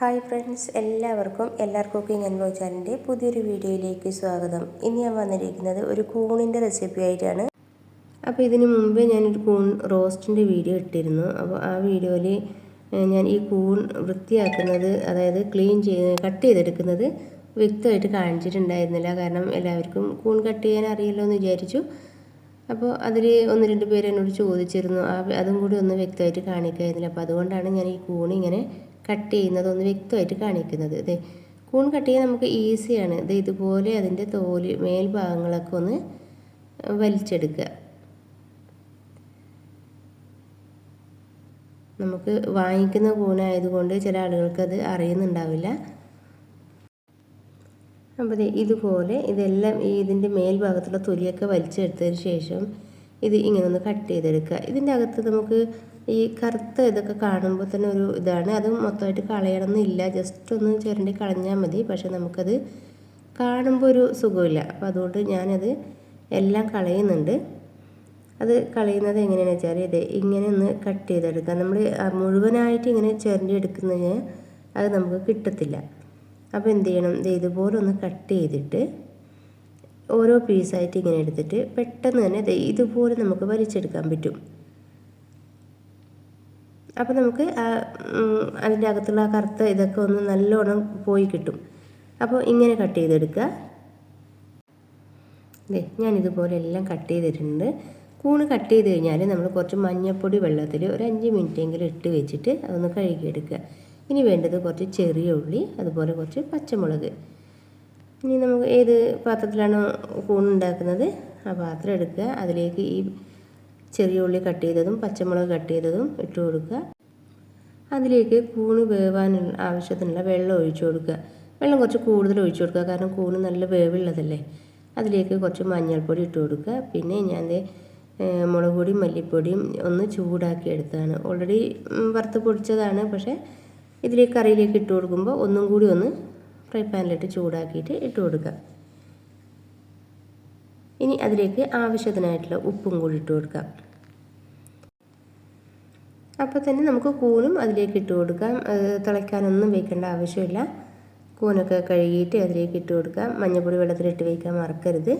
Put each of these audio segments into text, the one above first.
Hi friends എല്ലാവർക്കും എല്ലാർ cooking and blog ചാനലിന്റെ പുതിയൊരു വീഡിയോയിലേക്ക് സ്വാഗതം. ഇനി ഞാൻ വന്നിരിക്കുന്നത് ഒരു കൂണിന്റെ റെസിപ്പി ആയിട്ടാണ്. അപ്പോൾ ഇതിന് മുമ്പേ ഞാനൊരു കൂൺ റോസ്റ്റിന്റെ വീഡിയോ ഇട്ടിരുന്നു. അപ്പോൾ ആ വീഡിയോയിൽ ഞാൻ ഈ കൂൺ വൃത്തിയാക്കുന്നത് അതായത് ക്ലീൻ ചെയ്ത് കട്ട് ചെയ്തെടുക്കുന്നത് വ്യക്തമായിട്ട് കാണിച്ചിട്ടുണ്ടായിരുന്നില്ല. കാരണം എല്ലാവർക്കും കൂൺ കട്ട് ചെയ്യാൻ അറിയില്ലോ എന്ന് വിചാരിച്ചു. അപ്പോൾ അതിൽ ഒന്ന് രണ്ട് പേര് എന്നോട് ചോദിച്ചിരുന്നു. അതും കൂടി ഒന്ന് വ്യക്തമായിട്ട് കാണിക്കായിരുന്നില്ല. അപ്പോൾ അതുകൊണ്ടാണ് ഞാൻ ഈ കൂൺ ഇങ്ങനെ കട്ട് ചെയ്യുന്നത് ഒന്ന് വ്യക്തമായിട്ട് കാണിക്കുന്നത്. ഇതേ കൂൺ കട്ട് ചെയ്യാൻ നമുക്ക് ഈസിയാണ് ഇത് ഇതുപോലെ അതിന്റെ തോൽ മേൽഭാഗങ്ങളൊക്കെ ഒന്ന് വലിച്ചെടുക്കുക. നമുക്ക് വാങ്ങിക്കുന്ന കൂണായതുകൊണ്ട് ചില ആളുകൾക്ക് അത് അറിയുന്നുണ്ടാവില്ല. അപ്പോൾ ഇതുപോലെ ഇതെല്ലാം ഈ ഇതിന്റെ മേൽഭാഗത്തുള്ള തൊലിയൊക്കെ വലിച്ചെടുത്തതിന് ശേഷം ഇത് ഇങ്ങനെ ഒന്ന് കട്ട് ചെയ്തെടുക്കുക. ഇതിന്റെ അകത്ത് നമുക്ക് ഈ കറുത്ത ഇതൊക്കെ കാണുമ്പോൾ തന്നെ ഒരു ഇതാണ്. അത് മൊത്തമായിട്ട് കളയണമെന്നില്ല ജസ്റ്റ് ഒന്ന് ചുരണ്ടി കളഞ്ഞാൽ മതി. പക്ഷെ നമുക്കത് കാണുമ്പോൾ ഒരു സുഖമില്ല. അപ്പോൾ അതുകൊണ്ട് ഞാനത് എല്ലാം കളയുന്നുണ്ട്. അത് കളയുന്നത് എങ്ങനെയാണെന്ന് വെച്ചാൽ ഇത് ഇങ്ങനെ ഒന്ന് കട്ട് ചെയ്തെടുക്കാം. നമ്മൾ മുഴുവനായിട്ട് ഇങ്ങനെ ചുരണ്ടി എടുക്കുന്നതിന് അത് നമുക്ക് കിട്ടത്തില്ല. അപ്പോൾ എന്ത് ചെയ്യണം? ഇത് ഇതുപോലെ ഒന്ന് കട്ട് ചെയ്തിട്ട് ഓരോ പീസായിട്ട് ഇങ്ങനെ എടുത്തിട്ട് പെട്ടെന്ന് തന്നെ ഇതുപോലെ നമുക്ക് വലിച്ചെടുക്കാൻ പറ്റും. അപ്പോൾ നമുക്ക് അതിന്റെ അകത്തുള്ള കറുത്ത ഇതൊക്കെ ഒന്ന് നല്ലോണം പോയി കിട്ടും. അപ്പോൾ ഇങ്ങനെ കട്ട് ചെയ്തെടുക്കുക. ഇതേ ഞാനിതുപോലെ എല്ലാം കട്ട് ചെയ്തിട്ടുണ്ട്. കൂണ് കട്ട് ചെയ്ത് കഴിഞ്ഞാൽ നമ്മൾ കുറച്ച് മഞ്ഞൾപ്പൊടി വെള്ളത്തിൽ ഒരു അഞ്ച് മിനിറ്റ് എങ്കിലും ഇട്ട് വെച്ചിട്ട് അതൊന്ന് കഴുകിയെടുക്കുക. ഇനി വേണ്ടത് കുറച്ച് ചെറിയ ഉള്ളി അതുപോലെ കുറച്ച് പച്ചമുളക്. ഇനി നമുക്ക് ഏത് പാത്രത്തിലാണോ കൂണുണ്ടാക്കുന്നത് ആ പാത്രം എടുക്കുക. അതിലേക്ക് ഈ ചെറിയ ഉള്ളി കട്ട് ചെയ്തതും പച്ചമുളക് കട്ട് ചെയ്തതും ഇട്ട് കൊടുക്കുക. അതിലേക്ക് കൂണ് വേവാൻ ആവശ്യത്തിനുള്ള വെള്ളം ഒഴിച്ചു കൊടുക്കുക. വെള്ളം കുറച്ച് കൂടുതൽ ഒഴിച്ചു കൊടുക്കുക. കാരണം കൂണ് നല്ല വേവുള്ളതല്ലേ. അതിലേക്ക് കുറച്ച് മഞ്ഞൾപ്പൊടി ഇട്ട് കൊടുക്കുക. പിന്നെ ഞാൻ മുളക് പൊടിയും മല്ലിപ്പൊടിയും ഒന്ന് ചൂടാക്കി എടുത്തതാണ്. ഓൾറെഡി വറുത്ത് പൊടിച്ചതാണ്. പക്ഷേ ഇതിലേക്ക് കറിയിലേക്ക് ഇട്ട് കൊടുക്കുമ്പോൾ ഒന്നും കൂടി ഒന്ന് ഫ്രൈ പാനിലിട്ട് ചൂടാക്കിയിട്ട് ഇട്ട് കൊടുക്കുക. ഇനി അതിലേക്ക് ആവശ്യത്തിനായിട്ടുള്ള ഉപ്പും കൂടി ഇട്ട് കൊടുക്കാം. അപ്പോൾ തന്നെ നമുക്ക് കൂനും അതിലേക്ക് ഇട്ട് കൊടുക്കാം. തിളയ്ക്കാനൊന്നും വെക്കേണ്ട ആവശ്യമില്ല. കൂനൊക്കെ കഴുകിയിട്ട് അതിലേക്ക് ഇട്ട് കൊടുക്കാം. മഞ്ഞൾപ്പൊടി വെള്ളത്തിലിട്ട് വയ്ക്കാൻ മറക്കരുത്.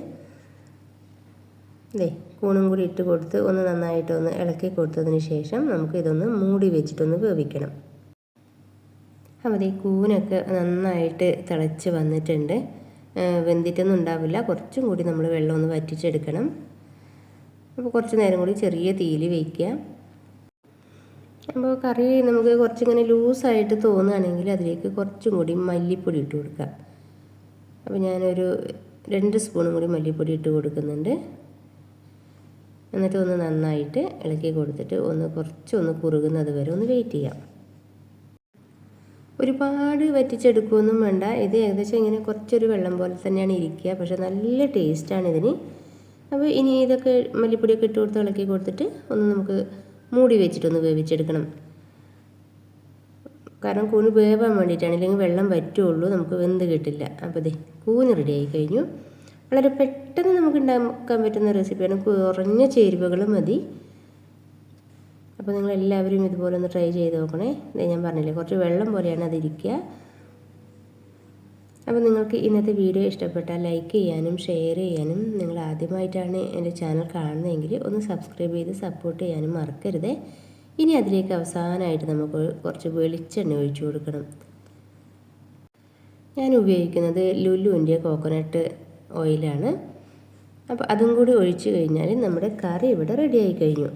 ഇതേ കൂണും കൂടി ഇട്ട് കൊടുത്ത് ഒന്ന് നന്നായിട്ട് ഒന്ന് ഇളക്കി കൊടുത്തതിന് ശേഷം നമുക്ക് ഇതൊന്ന് മൂടി വെച്ചിട്ടൊന്ന് വേവിക്കണം. അപ്പോൾ ഈ കൂനൊക്കെ നന്നായിട്ട് തിളച്ച് വന്നിട്ടുണ്ട്. വെന്തിട്ടൊന്നും ഉണ്ടാവില്ല. കുറച്ചും കൂടി നമ്മൾ വെള്ളം ഒന്ന് വറ്റിച്ചെടുക്കണം. അപ്പോൾ കുറച്ച് നേരം കൂടി ചെറിയ തീയിൽ വയ്ക്കുക അപ്പോൾ കറി നമുക്ക് കുറച്ചിങ്ങനെ ലൂസായിട്ട് തോന്നുകയാണെങ്കിൽ അതിലേക്ക് കുറച്ചും കൂടി മല്ലിപ്പൊടി ഇട്ട് കൊടുക്കാം അപ്പോൾ ഞാനൊരു രണ്ട് സ്പൂണും കൂടി മല്ലിപ്പൊടി ഇട്ട് കൊടുക്കുന്നുണ്ട്. എന്നിട്ട് ഒന്ന് നന്നായിട്ട് ഇളക്കി കൊടുത്തിട്ട് ഒന്ന് കുറച്ചൊന്ന് കുറുകുന്നത് വരെ ഒന്ന് വെയിറ്റ് ചെയ്യാം. ഒരുപാട് വറ്റിച്ചെടുക്കുകയൊന്നും വേണ്ട. ഇത് ഏകദേശം ഇങ്ങനെ കുറച്ചൊരു വെള്ളം പോലെ തന്നെയാണ് ഇരിക്കുക. പക്ഷെ നല്ല ടേസ്റ്റാണ് ഇതിന്. അപ്പോൾ ഇനി ഇതൊക്കെ മല്ലിപ്പൊടിയൊക്കെ ഇട്ട് കൊടുത്ത് ഇളക്കി കൊടുത്തിട്ട് ഒന്ന് നമുക്ക് മൂടി വെച്ചിട്ടൊന്ന് വേവിച്ചെടുക്കണം. കാരണം കൂന് വേവാൻ വേണ്ടിയിട്ടാണ്. ഇല്ലെങ്കിൽ വെള്ളം പറ്റുള്ളൂ നമുക്ക് വെന്ത് കിട്ടില്ല. അപ്പോൾ ഇതേ കൂന് റെഡി കഴിഞ്ഞു. വളരെ പെട്ടെന്ന് നമുക്ക് ഉണ്ടാക്കാൻ പറ്റുന്ന റെസിപ്പിയാണ് കുറഞ്ഞ ചേരുവകൾ മതി. അപ്പോൾ നിങ്ങൾ എല്ലാവരും ഇതുപോലെ ഒന്ന് ട്രൈ ചെയ്ത് നോക്കണേ. ഞാൻ പറഞ്ഞില്ലേ കുറച്ച് വെള്ളം പോലെയാണ് അതിരിക്കുക. അപ്പോൾ നിങ്ങൾക്ക് ഇന്നത്തെ വീഡിയോ ഇഷ്ടപ്പെട്ടാൽ ലൈക്ക് ചെയ്യാനും ഷെയർ ചെയ്യാനും നിങ്ങൾ ആദ്യമായിട്ടാണ് എന്റെ ചാനൽ കാണുന്നതെങ്കിൽ ഒന്ന് സബ്സ്ക്രൈബ് ചെയ്ത് സപ്പോർട്ട് ചെയ്യാനും മറക്കരുത്. ഇനി അതിലേക്ക് അവസാനമായിട്ട് നമുക്ക് കുറച്ച് വെളിച്ചെണ്ണ ഒഴിച്ചു കൊടുക്കണം. ഞാൻ ഉപയോഗിക്കുന്നത് ലുല്ലുവിന്റെ കോക്കനട്ട് ഓയിലാണ് അപ്പോൾ അതും കൂടി ഒഴിച്ചു കഴിഞ്ഞാൽ നമ്മുടെ കറി ഇവിടെ റെഡിയായി കഴിഞ്ഞു.